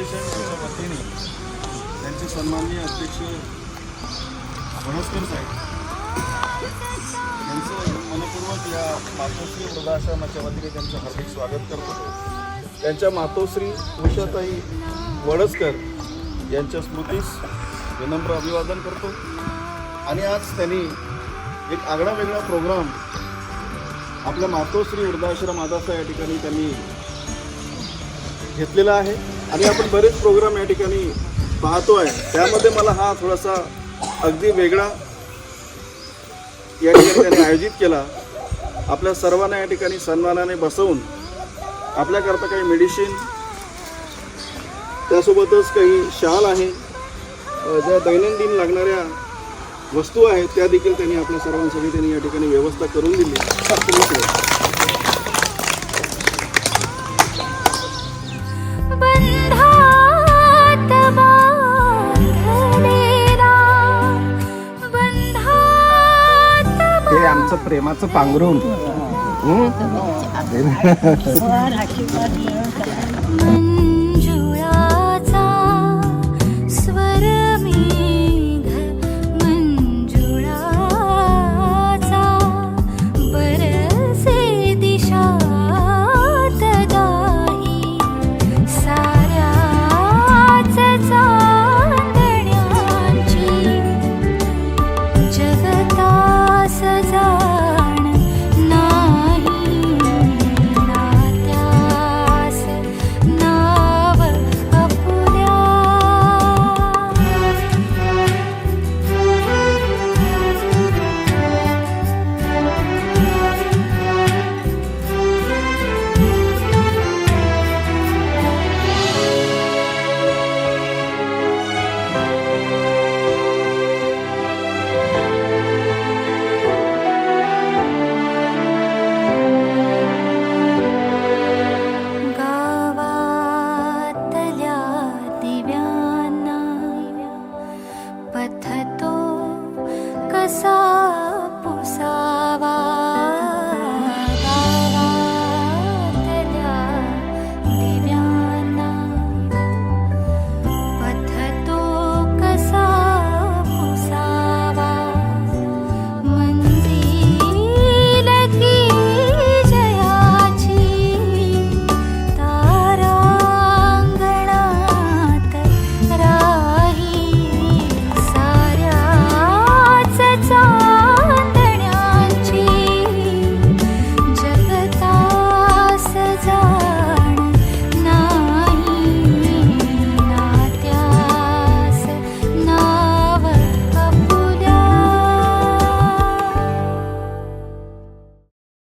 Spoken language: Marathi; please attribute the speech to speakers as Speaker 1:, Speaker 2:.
Speaker 1: फाउंडेशनच्या वतीने त्यांचे सन्माननीय अध्यक्ष वनस्कर साहेब यांचं मनपूर्वक या मातोश्री वृद्धाश्रमाच्या वतीने त्यांचं हार्दिक स्वागत करतो. त्यांच्या मातोश्री उषाताई वडसकर यांच्या स्मृतीस विनम्र अभिवादन करतो. आणि आज त्यांनी एक आगळा वेगळा प्रोग्राम आपल्या मातोश्री वृद्धाश्रम आदासा या ठिकाणी त्यांनी घेतलेला आहे. आणि आपण बरेच प्रोग्राम या ठिकाणी पाहतो आहे. त्यामध्ये मला हा थोडासा अगदी वेगळा या ठिकाणी त्यांनी आयोजित केला. आपल्या सर्वांना या ठिकाणी सन्मानाने बसवून आपल्याकरता काही मेडिसिन त्यासोबतच काही शाल आहे. ज्या दैनंदिन लागणाऱ्या वस्तू आहेत त्या देखील त्यांनी आपल्या सर्वांसाठी त्यांनी या ठिकाणी व्यवस्था करून दिली.
Speaker 2: आमचं प्रेमाचं पांघरून
Speaker 3: मंजुळाचा